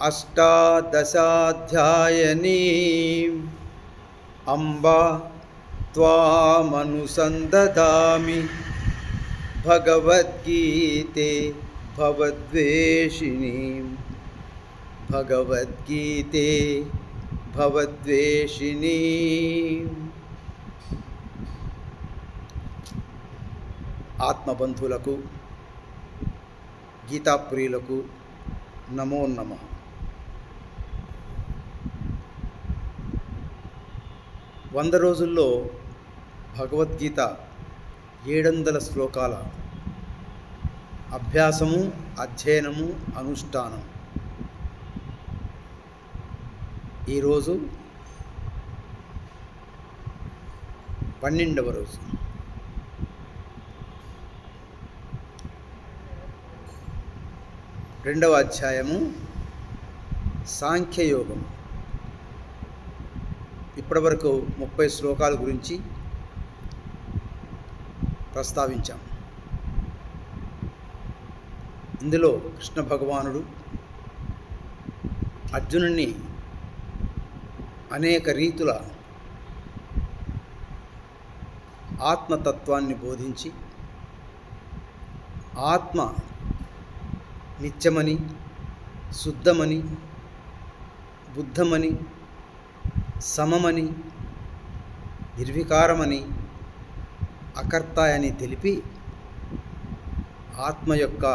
అష్టాదశాధ్యాయనీ అంబా త్వామనుసందదామి భగవద్గీతే భవద్వేషిణీ భగవద్గీతే భవద్వేషిణీ ఆత్మబంధువులకు గీతాప్రియులకు నమో నమః వంద రోజుల్లో భగవద్గీత ఏడొందల శ్లోకాల అభ్యాసము అధ్యయనము అనుష్ఠానం. ఈరోజు పన్నెండవ రోజు. రెండవ అధ్యాయము సాంఖ్యయోగం ఇప్పటివరకు ముప్పై శ్లోకాల గురించి ప్రస్తావించాం. ఇందులో కృష్ణ భగవానుడు అర్జునుడిని అనేక రీతుల ఆత్మతత్వాన్ని బోధించి ఆత్మ నిత్యమని శుద్ధమని బుద్ధమని సమమని నిర్వికారమని అకర్తాయని తెలిపి ఆత్మ యొక్క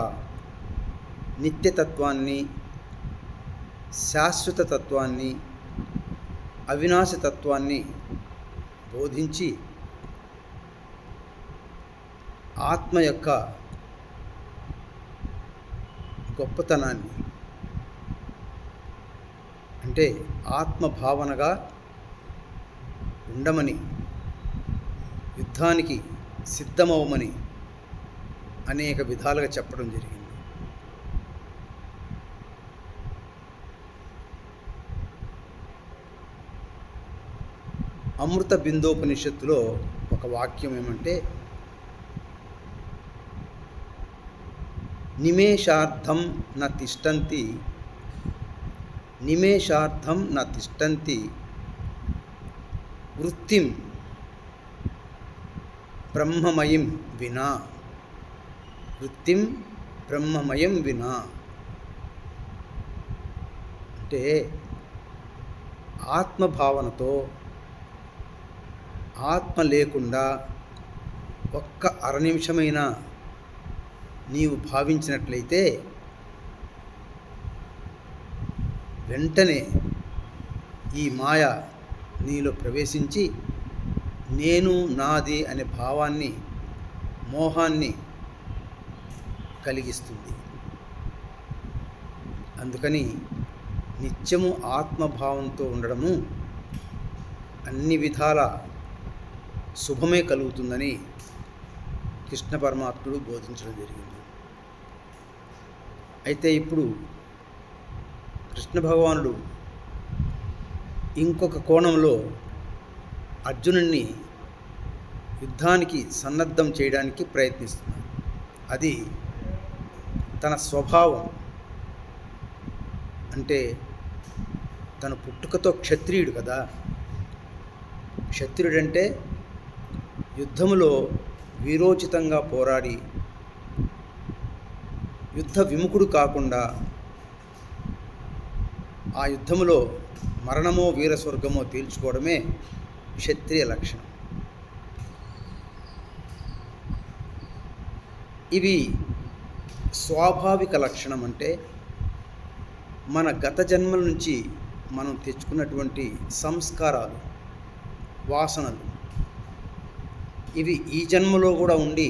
నిత్యతత్వాన్ని శాశ్వత తత్వాన్ని అవినాశ తత్వాన్ని బోధించి ఆత్మ యొక్క గొప్పతనాన్ని అంటే ఆత్మ భావనగా ఉండమని యుద్ధానికి సిద్ధమవమని అనేక విధాలుగా చెప్పడం జరిగింది. అమృత బిందోపనిషత్తులో ఒక వాక్యం ఏమంటే నిమేషార్థం న తిష్టంతి నిమేషార్థం న తిష్టంతి వృత్తిం బ్రహ్మమయం వినా. వృత్తిం బ్రహ్మమయం వినా. అంటే ఆత్మభావనతో ఆత్మ లేకుండా ఒక్క అర నిమిషమైనా నీవు భావించినట్లయితే వెంటనే ఈ మాయ నీలో ప్రవేశించి నేను నాది అనే భావాన్ని మోహాన్ని కలిగిస్తుంది. అందుకని నిత్యము ఆత్మభావంతో ఉండడము అన్ని విధాల శుభమే కలుగుతుందని కృష్ణ పరమాత్ముడు బోధించడం జరిగింది. అయితే ఇప్పుడు కృష్ణ భగవానుడు ఇంకొక కోణంలో అర్జునుడిని యుద్ధానికి సన్నద్ధం చేయడానికి ప్రయత్నిస్తున్నాడు. అది తన స్వభావం. అంటే తన పుట్టుకతో క్షత్రియుడు కదా. క్షత్రియుడంటే యుద్ధములో వీరోచితంగా పోరాడి యుద్ధ విముఖుడు కాకుండా ఆ యుద్ధములో మరణమో వీరస్వర్గమో తేల్చుకోవడమే క్షత్రియ లక్షణం. ఇవి స్వాభావిక లక్షణం అంటే మన గత జన్మల నుంచి మనం తెచ్చుకున్నటువంటి సంస్కారాలు వాసనలు. ఇవి ఈ జన్మలో కూడా ఉండి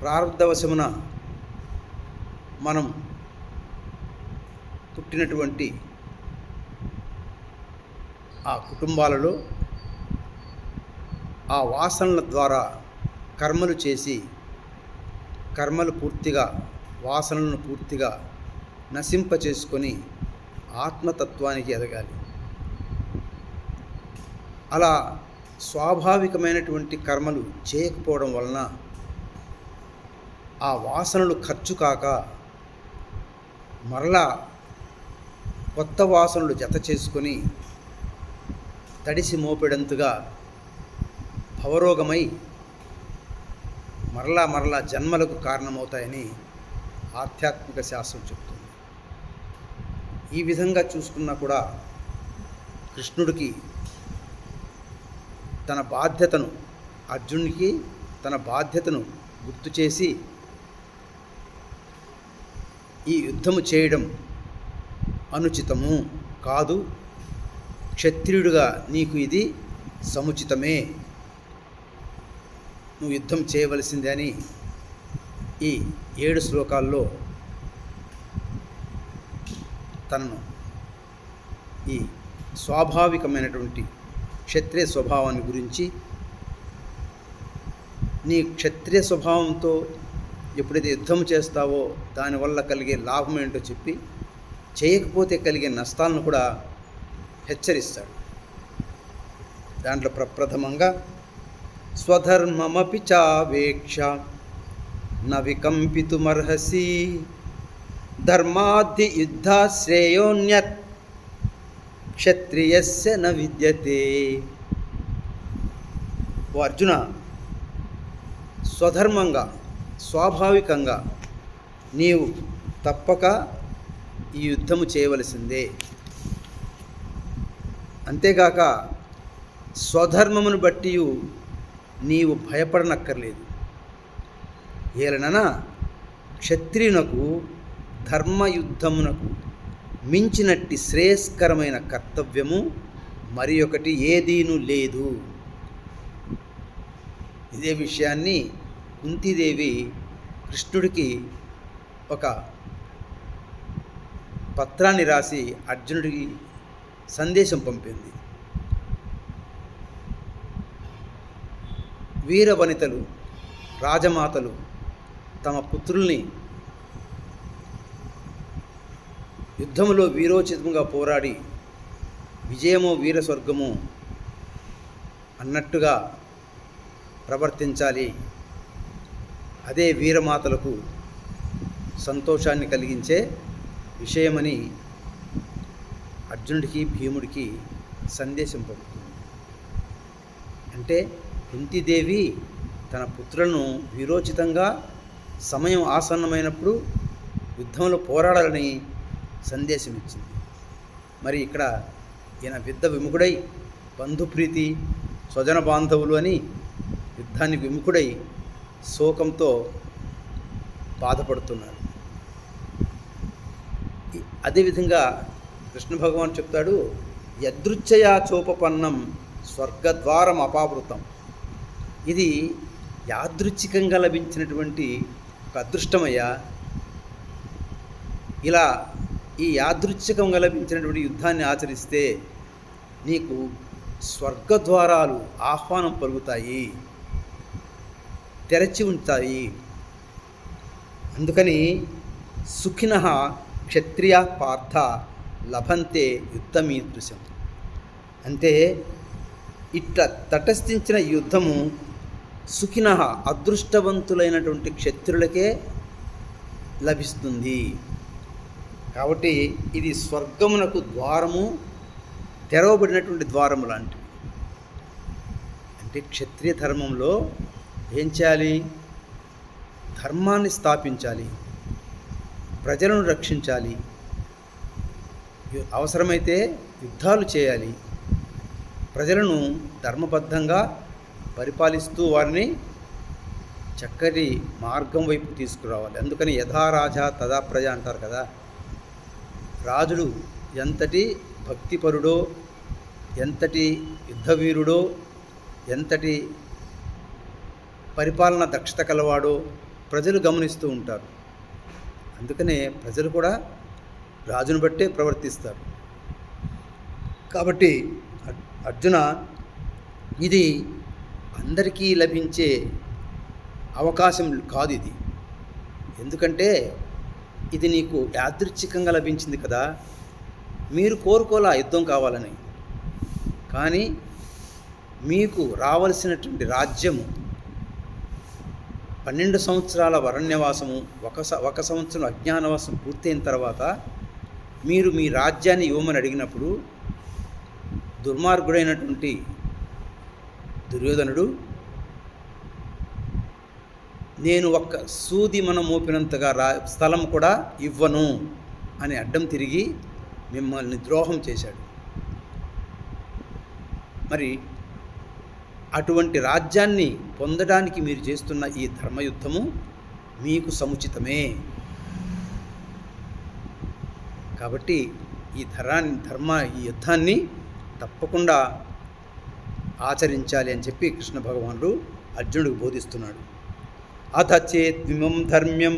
ప్రారంధవశమున మనం పుట్టినటువంటి ఆ కుటుంబాలలో ఆ వాసనల ద్వారా కర్మలు చేసి కర్మలు పూర్తిగా వాసనలను పూర్తిగా నశింప చేసుకొని ఆత్మతత్వానికి ఎదగాలి. అలా స్వాభావికమైనటువంటి కర్మలు చేయకపోవడం వలన ఆ వాసనలు ఖర్చు కాక మరలా కొత్త వాసనలు జత చేసుకొని తడిసి మోపెడంతుగా భవరోగమై మరలా మరలా జన్మలకు కారణమవుతాయని ఆధ్యాత్మిక శాస్త్రం చెప్తుంది. ఈ విధంగా చూసుకున్నా కూడా కృష్ణుడికి తన బాధ్యతను అర్జునుడికి తన బాధ్యతను గుర్తు చేసి ఈ యుద్ధము చేయడం అనుచితము కాదు. క్షత్రియుడిగా నీకు ఇది సముచితమే. నువ్వు యుద్ధం చేయవలసిందే అని ఈ ఏడు శ్లోకాల్లో తనను ఈ స్వాభావికమైనటువంటి క్షత్రియ స్వభావాన్ని గురించి నీ క్షత్రియ స్వభావంతో ఎప్పుడైతే యుద్ధం చేస్తావో దానివల్ల కలిగే లాభం ఏంటో చెప్పి చేయకపోతే కలిగే నష్టాలను కూడా హెచ్చరిస్తాడు. దాంట్లో ప్రప్రథమంగా స్వధర్మమపి చావేక్ష న వికంపితుమర్హసి ధర్మాద్ది యుద్ధాశ్రేయోన్యత్ క్షత్రియస్య న విద్యతే. ఓ అర్జున స్వధర్మంగా స్వాభావికంగా నీవు తప్పక ఈ యుద్ధము చేయవలసిందే. అంతేగాక స్వధర్మమును బట్టి నీవు భయపడనక్కర్లేదు. ఏలనన? క్షత్రియునకు ధర్మయుద్ధమునకు మించినట్టి శ్రేయస్కరమైన కర్తవ్యము మరి ఒకటి ఏదీను లేదు. ఇదే విషయాన్ని కుంతీదేవి కృష్ణుడికి ఒక పత్రాన్ని రాసి అర్జునుడికి సందేశం పంపింది. వీర వనితలు రాజమాతలు తమ పుత్రుల్ని యుద్ధంలో వీరోచితంగా పోరాడి విజయమో వీర స్వర్గము అన్నట్టుగా ప్రవర్తించాలి. అదే వీరమాతలకు సంతోషాన్ని కలిగించే విషయమని అర్జునుడికి భీముడికి సందేశం పంపుతుంది. అంటే కుంతిదేవి తన పుత్రులను వీరోచితంగా సమయం ఆసన్నమైనప్పుడు యుద్ధంలో పోరాడాలని సందేశం ఇచ్చింది మరి ఇక్కడ ఈయన యుద్ధ విముఖుడై బంధుప్రీతి స్వజన బాంధవులు అని యుద్ధాన్ని విముఖుడై శోకంతో బాధపడుతున్నాడు అదేవిధంగా కృష్ణ భగవాన్ చెప్తాడు యదృచ్ఛయా చోపపన్నం స్వర్గద్వారం అపావృతం. ఇది యాదృచ్ఛికంగా లభించినటువంటి ఒక అదృష్టమయ్యా. ఇలా ఈ యాదృచ్ఛికంగా లభించినటువంటి యుద్ధాన్ని ఆచరిస్తే నీకు స్వర్గద్వారాలు ఆహ్వానం పలుకుతాయి తెరచి ఉంటాయి అందుకని సుఖిన క్షత్రియ పార్థ లభంతే యుద్ధమీదృశం అంటే ఇట్ట తటస్థించిన యుద్ధము సుఖిన అదృష్టవంతులైనటువంటి క్షత్రులకే లభిస్తుంది. కాబట్టి ఇది స్వర్గమునకు ద్వారము తెరవబడినటువంటి ద్వారము లాంటివి అంటే క్షత్రియ ధర్మంలో ఏం చేయాలి? ధర్మాన్ని స్థాపించాలి. ప్రజలను రక్షించాలి. అవసరమైతే యుద్ధాలు చేయాలి. ప్రజలను ధర్మబద్ధంగా పరిపాలిస్తూ వారిని చక్కటి మార్గం వైపు తీసుకురావాలి. అందుకని యథా రాజా తదా ప్రజ అంటారు కదా. రాజుడు ఎంతటి భక్తిపరుడో ఎంతటి యుద్ధవీరుడో ఎంతటి పరిపాలన దక్షత కలవాడో ప్రజలు గమనిస్తూ ఉంటారు. అందుకనే ప్రజలు కూడా రాజును బట్టే ప్రవర్తిస్తారు. కాబట్టి అర్- అర్జున ఇది అందరికీ లభించే అవకాశం కాదు ఇది. ఎందుకంటే ఇది నీకు యాదృచ్ఛికంగా లభించింది కదా. మీరు కోరుకోలా యుద్ధం కావాలని. కానీ మీకు రావలసినటువంటి రాజ్యము పన్నెండు సంవత్సరాల వరణ్యవాసము ఒక ఒక సంవత్సరం అజ్ఞానవాసం పూర్తయిన తర్వాత మీరు మీ రాజ్యాన్ని ఇవ్వమని అడిగినప్పుడు దుర్మార్గుడైనటువంటి దుర్యోధనుడు నేను ఒక్క సూది మనం మోపినంతగా రా స్థలం కూడా ఇవ్వను అని అడ్డం తిరిగి మిమ్మల్ని ద్రోహం చేశాడు. మరి అటువంటి రాజ్యాన్ని పొందడానికి మీరు చేస్తున్న ఈ ధర్మయుద్ధము మీకు సముచితమే. కాబట్టి ఈ ధరాన్ని ధర్మ ఈ యుద్ధాన్ని తప్పకుండా ఆచరించాలి అని చెప్పి కృష్ణ భగవానుడు అర్జునుడికి బోధిస్తున్నాడు. అథ చేద్విమం ధర్మ్యం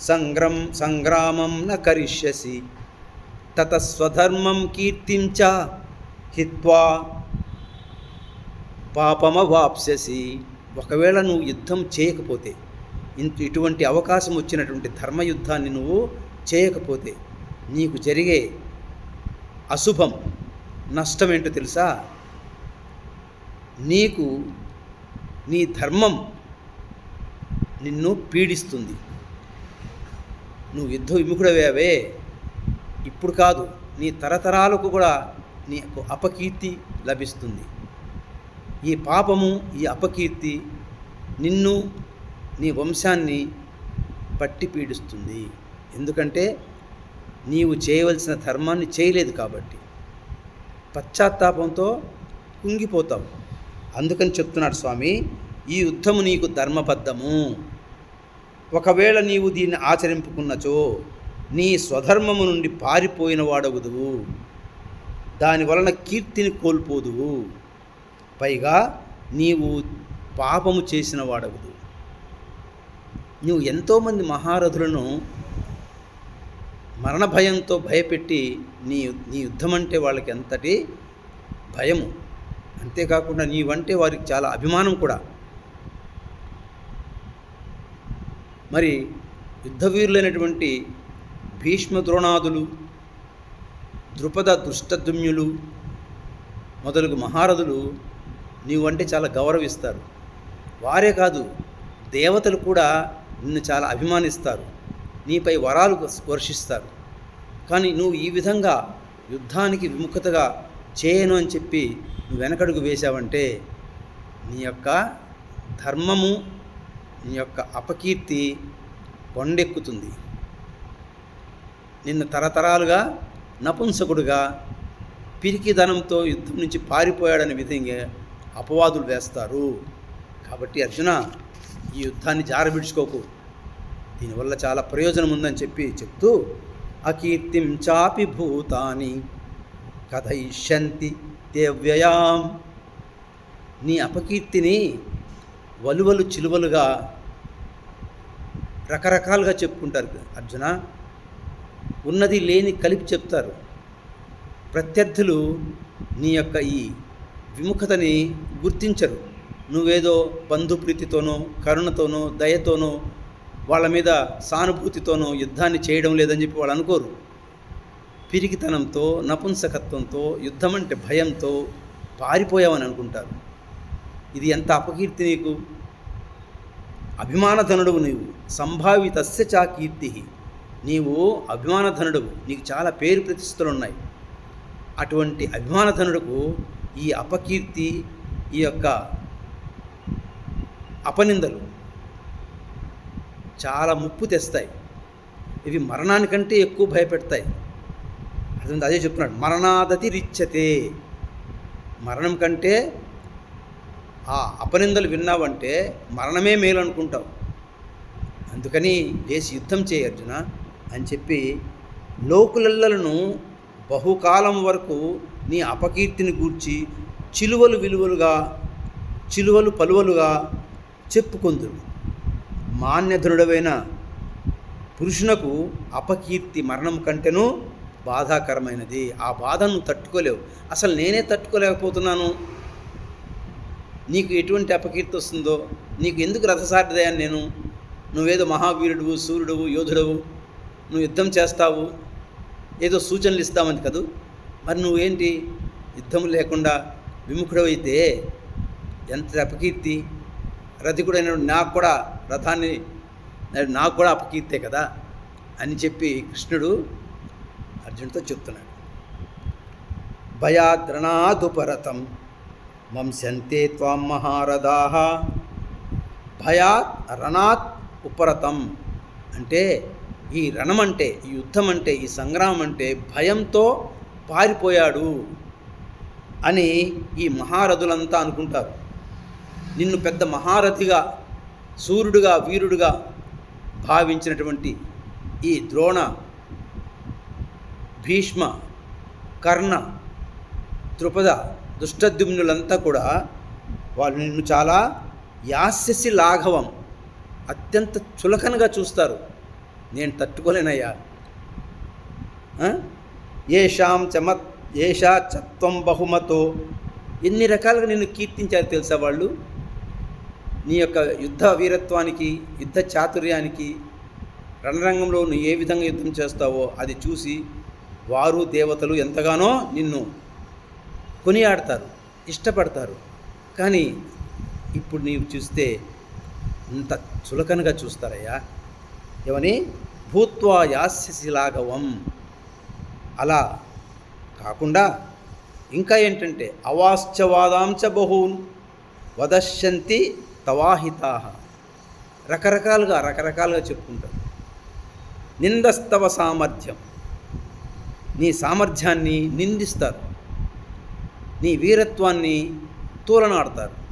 సంగ్రం సంగ్రామం న కరిష్యసి తత స్వధర్మం కీర్తించ హిత్వా పాపమవాప్స్యసి. ఒకవేళ నువ్వు యుద్ధం చేయకపోతే ఇంత ఇటువంటి అవకాశం వచ్చినటువంటి ధర్మయుద్ధాన్ని నువ్వు చేయకపోతే నీకు జరిగే అశుభం నష్టం ఏంటో తెలుసా? నీకు నీ ధర్మం నిన్ను పీడిస్తుంది. నువ్వు యుద్ధ విముఖుడవేవే ఇప్పుడు కాదు నీ తరతరాలకు కూడా నీకు అపకీర్తి లభిస్తుంది. ఈ పాపము ఈ అపకీర్తి నిన్ను నీ వంశాన్ని పట్టి పీడిస్తుంది. ఎందుకంటే నీవు చేయవలసిన ధర్మాన్ని చేయలేదు కాబట్టి పశ్చాత్తాపంతో కుంగిపోతావు. అందుకని చెప్తున్నాడు స్వామి ఈ యుద్ధము నీకు ధర్మబద్ధము. ఒకవేళ నీవు దీన్ని ఆచరింపుకున్నచో నీ స్వధర్మము నుండి పారిపోయిన వాడవుదువు దాని వలన కీర్తిని కోల్పోదువు. పైగా నీవు పాపము చేసిన వాడవుదు నువ్వు ఎంతోమంది మహారథులను మరణ భయంతో భయపెట్టి నీ నీ యుద్ధం అంటే వాళ్ళకి ఎంతటి భయము. అంతేకాకుండా నీవంటే వారికి చాలా అభిమానం కూడా. మరి యుద్ధవీరులైనటువంటి భీష్మ ద్రోణాదులు ద్రుపద దృష్టద్యుమ్యులు మొదలగు మహారథులు నీవంటే చాలా గౌరవిస్తారు. వారే కాదు దేవతలు కూడా నిన్ను చాలా అభిమానిస్తారు. నీపై వరాలు వర్షిస్తారు. కానీ నువ్వు ఈ విధంగా యుద్ధానికి విముఖతగా చేయను అని చెప్పి నువ్వు వెనకడుగు వేశావంటే నీ యొక్క ధర్మము నీ యొక్క అపకీర్తి కొండెక్కుతుంది. నిన్ను తరతరాలుగా నపుంసకుడుగా పిరికిధనంతో యుద్ధం నుంచి పారిపోయాడనే విధంగా అపవాదులు వేస్తారు. కాబట్టి అర్జున ఈ యుద్ధాన్ని జారబిడ్చుకోకు. దీనివల్ల చాలా ప్రయోజనం ఉందని చెప్పి చెప్తూ అకీర్తిం చాపి భూతాని కథయిష్యంతి దేవ్యయాం. నీ అపకీర్తిని వలువలు చిలువలుగా రకరకాలుగా చెప్పుకుంటారు అర్జున. ఉన్నది లేని కలిపి చెప్తారు. ప్రత్యర్థులు నీ యొక్క ఈ విముఖతని గుర్తించరు. నువ్వేదో బంధుప్రీతితోనో కరుణతోనో దయతోనో వాళ్ళ మీద సానుభూతితోనూ యుద్ధాన్ని చేయడం లేదని చెప్పి వాళ్ళు అనుకోరు. పిరికితనంతో నపుంసకత్వంతో యుద్ధం అంటే భయంతో పారిపోయావని అనుకుంటారు. ఇది ఎంత అపకీర్తి నీకు? అభిమానధనుడువు నీవు. సంభావితస్య చా కీర్తి. నీవు అభిమానధనుడువు. నీకు చాలా పేరు ప్రతిష్టలు ఉన్నాయి అటువంటి అభిమానధనుడుకు ఈ అపకీర్తి ఈ యొక్క అపనిందలు చాలా ముప్పు తెస్తాయి. ఇవి మరణానికంటే ఎక్కువ భయపెడతాయి. అర్థం అదే చెప్తున్నాడు. మరణాదతి రిచ్చతే మరణం కంటే ఆ అపనిందలు విన్నావంటే మరణమే మేలు అనుకుంటావు. అందుకని లేచి యుద్ధం చేయ అర్జున అని చెప్పి లోకులెల్లలను బహుకాలం వరకు నీ అపకీర్తిని గూర్చి చిలువలు విలువలుగా చిలువలు పలువలుగా చెప్పుకొందురు. మాన్యధనుడవైన పురుషునకు అపకీర్తి మరణం కంటేనూ బాధాకరమైనది. ఆ బాధను నువ్వు తట్టుకోలేవు. అసలు నేనే తట్టుకోలేకపోతున్నాను. నీకు ఎటువంటి అపకీర్తి వస్తుందో నీకు ఎందుకు రథసారథయాన్ని నేను? నువ్వేదో మహావీరుడువు సూర్యుడువు యోధుడవు నువ్వు యుద్ధం చేస్తావు ఏదో సూచనలు ఇస్తామని కదూ? మరి నువ్వేంటి? యుద్ధం లేకుండా విముఖుడవైతే ఎంత అపకీర్తి? రథికుడైన నాకు కూడా రథాన్ని నాకు కూడా అపకీర్తే కదా అని చెప్పి కృష్ణుడు అర్జునుడితో చెప్తున్నాడు. భయాద్రణాదుపరతం వంశంతే త్వాం మహారథా. భయాత్ రణాత్ ఉపరతం అంటే ఈ రణం అంటే ఈ యుద్ధం అంటే ఈ సంగ్రామం అంటే భయంతో పారిపోయాడు అని ఈ మహారథులంతా అనుకుంటారు. నిన్ను పెద్ద మహారథిగా సూర్యుడుగా వీరుడుగా భావించినటువంటి ఈ ద్రోణ భీష్మ కర్ణ ద్రుపద దుష్టద్యుమ్నులంతా కూడా వాళ్ళు నిన్ను చాలా యాస్యసి లాఘవం అత్యంత చులకనగా చూస్తారు. నేను తట్టుకోలేనయ్యా. ఏషాం చమత్ ఏషా చత్వం బహుమతో ఎన్ని రకాలుగా నిన్ను కీర్తించారు తెలుసా వాళ్ళు? నీ యొక్క యుద్ధ వీరత్వానికి యుద్ధ చాతుర్యానికి రణరంగంలో నువ్వు ఏ విధంగా యుద్ధం చేస్తావో అది చూసి వారు దేవతలు ఎంతగానో నిన్ను కొనియాడతారు ఇష్టపడతారు. కానీ ఇప్పుడు నీవు చూస్తే ఇంత చులకనగా చూస్తారయ్యా. ఏమని? భూత్వా యాస్యశిలాగవం. అలా కాకుండా ఇంకా ఏంటంటే అవాశ్చవాదాంచ బహూన్ వదశ్యంతి తవాహితా రకరకాలుగా రకరకాలుగా చెప్పుకుంటారు. నిందస్తవ సామర్థ్యం. నీ సామర్థ్యాన్ని నిందిస్తారు. నీ వీరత్వాన్ని తూలనాడతారు.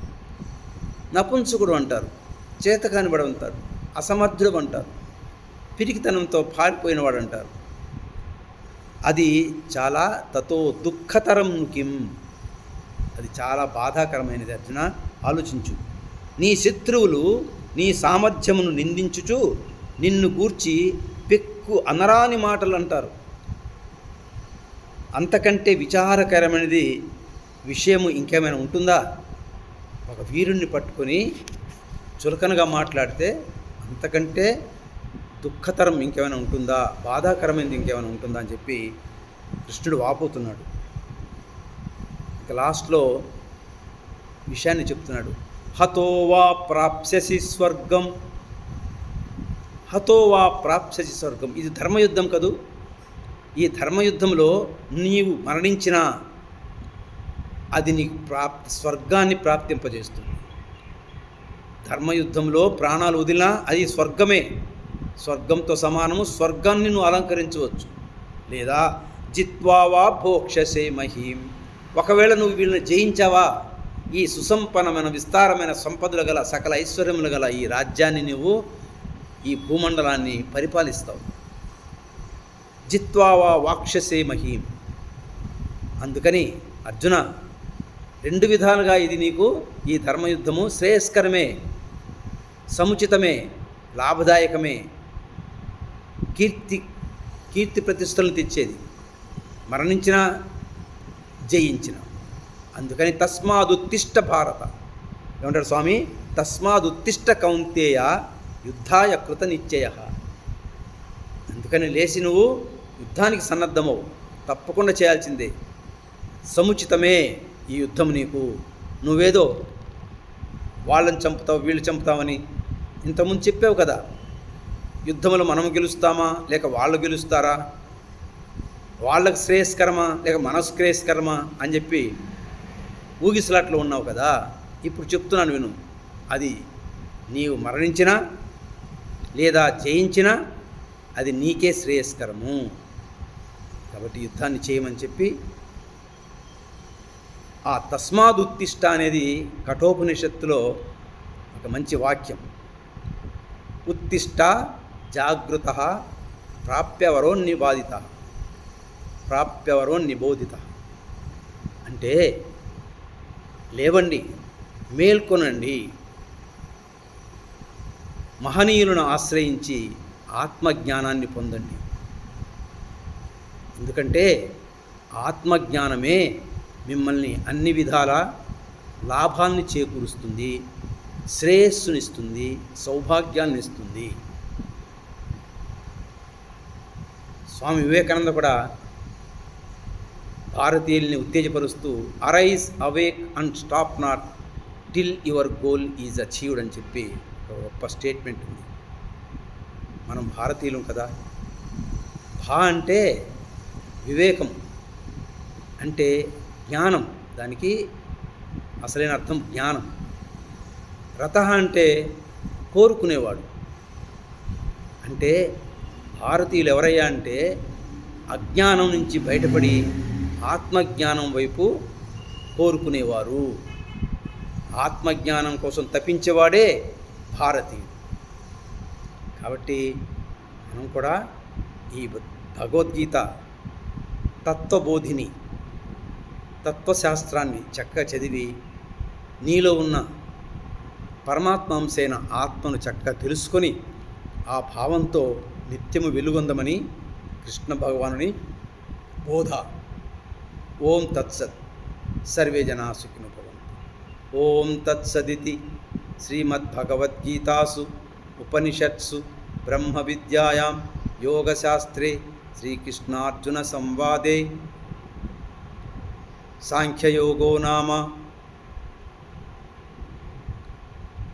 నపుంసకుడు అంటారు చేతకానివాడు అంటారు అసమర్థుడు అంటారు పిరికితనంతో పారిపోయినవాడు అంటారు అది చాలా తతో దుఃఖతరం కిం. అది చాలా బాధాకరమైనది అర్జున ఆలోచించు. నీ శత్రువులు నీ సామర్థ్యమును నిందించుచు నిన్ను గూర్చి పెక్కు అనరాని మాటలు అంటారు అంతకంటే విచారకరమైనది విషయము ఇంకేమైనా ఉంటుందా? ఒక వీరుణ్ణి పట్టుకొని చులకనగా మాట్లాడితే అంతకంటే దుఃఖతరం ఇంకేమైనా ఉంటుందా? బాధాకరమైనది ఇంకేమైనా ఉంటుందా అని చెప్పి కృష్ణుడు వాపోతున్నాడు. ఇక లాస్ట్లో విషయాన్ని చెప్తున్నాడు. హతో వా ప్రాప్స్యసి స్వర్గం. హతో వా ప్రాప్స్యసి స్వర్గం. ఇది ధర్మయుద్ధం కదూ? ఈ ధర్మయుద్ధంలో నీవు మరణించినా అది నీకు ప్రాప్ స్వర్గాన్ని ప్రాప్తింపజేస్తుంది. ధర్మయుద్ధంలో ప్రాణాలు వదిలినా అది స్వర్గమే. స్వర్గంతో సమానము స్వర్గాన్ని నువ్వు అలంకరించవచ్చు. లేదా జిత్వావా భోక్షసే మహీం. ఒకవేళ నువ్వు వీళ్ళని జయించావా? ఈ సుసంపన్నమైన విస్తారమైన సంపదలు గల సకల ఐశ్వర్యములు గల ఈ రాజ్యాన్ని నువ్వు ఈ భూమండలాన్ని పరిపాలిస్తావు. జిత్వావా వాక్షసే మహీం. అందుకని అర్జున రెండు విధాలుగా ఇది నీకు ఈ ధర్మయుద్ధము శ్రేయస్కరమే సముచితమే లాభదాయకమే కీర్తి కీర్తి ప్రతిష్టలను తెచ్చేది. మరణించిన జయించిన. అందుకని తస్మాదుత్తిష్ట భారత. ఏమంటాడు స్వామి? తస్మాదుత్తిష్ట కౌంతేయ యుద్ధాయ కృత నిశ్చయ. అందుకని లేచి నువ్వు యుద్ధానికి సన్నద్ధమవు. తప్పకుండా చేయాల్సిందే. సముచితమే ఈ యుద్ధం నీకు. నువ్వేదో వాళ్ళని చంపుతావు వీళ్ళు చంపుతావని ఇంతకుముందు చెప్పావు కదా. యుద్ధంలో మనం గెలుస్తామా? లేక వాళ్ళు గెలుస్తారా? వాళ్ళకు శ్రేయస్కరమా? లేక మనసు శ్రేయస్కరమా? అని చెప్పి ఊగిసలాట్లో ఉన్నావు కదా ఇప్పుడు చెప్తున్నాను విను. అది నీవు మరణించినా లేదా చేయించినా అది నీకే శ్రేయస్కరము. కాబట్టి యుద్ధాన్ని చేయమని చెప్పి ఆ తస్మాదుత్తిష్ట అనేది కఠోపనిషత్తులో ఒక మంచి వాక్యం. ఉత్తిష్ట జాగృత ప్రాప్యవరోన్నిబాధిత ప్రాప్యవరోన్నిబోధిత. అంటే లేవండి మేల్కొనండి. మహనీయులను ఆశ్రయించి ఆత్మజ్ఞానాన్ని పొందండి. ఎందుకంటే ఆత్మజ్ఞానమే మిమ్మల్ని అన్ని విధాల లాభాల్ని చేకూరుస్తుంది శ్రేయస్సునిస్తుంది సౌభాగ్యాన్ని ఇస్తుంది స్వామి వివేకానంద కూడా భారతీయుల్ని ఉత్తేజపరుస్తూ arise awake and stop not till your goal is achieved అని చెప్పి ఒక గొప్ప స్టేట్మెంట్ ఉంది. మనం భారతీయులం కదా. భా అంటే వివేకం అంటే జ్ఞానం. దానికి అసలైన అర్థం జ్ఞానం. రథ అంటే కోరుకునేవాడు. అంటే భారతీయులు ఎవరయ్యా అంటే అజ్ఞానం నుంచి బయటపడి ఆత్మజ్ఞానం వైపు కోరుకునేవారు. ఆత్మజ్ఞానం కోసం తప్పించేవాడే భారతీయుడు. కాబట్టి మనం కూడా ఈ భగవద్గీత తత్వబోధిని తత్వశాస్త్రాన్ని చక్కగా చదివి నీలో ఉన్న పరమాత్మ అంశైన ఆత్మను చక్కగా తెలుసుకొని ఆ భావంతో నిత్యము వెలుగొందమని కృష్ణ భగవానుని బోధ ओं तत्सत् सर्वे जनाः सुखिनो भवन्तु। ओं तत्सदिति श्रीमद्भगवद्गीतासु उपनिषत्सु ब्रह्मविद्यायां योगशास्त्रे श्रीकृष्णार्जुनसंवादे। साङ्ख्ययोगो नाम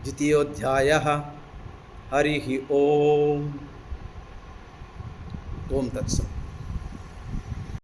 द्वितीयोऽध्यायः। हरिः ओम्। ॐ तत्सत्।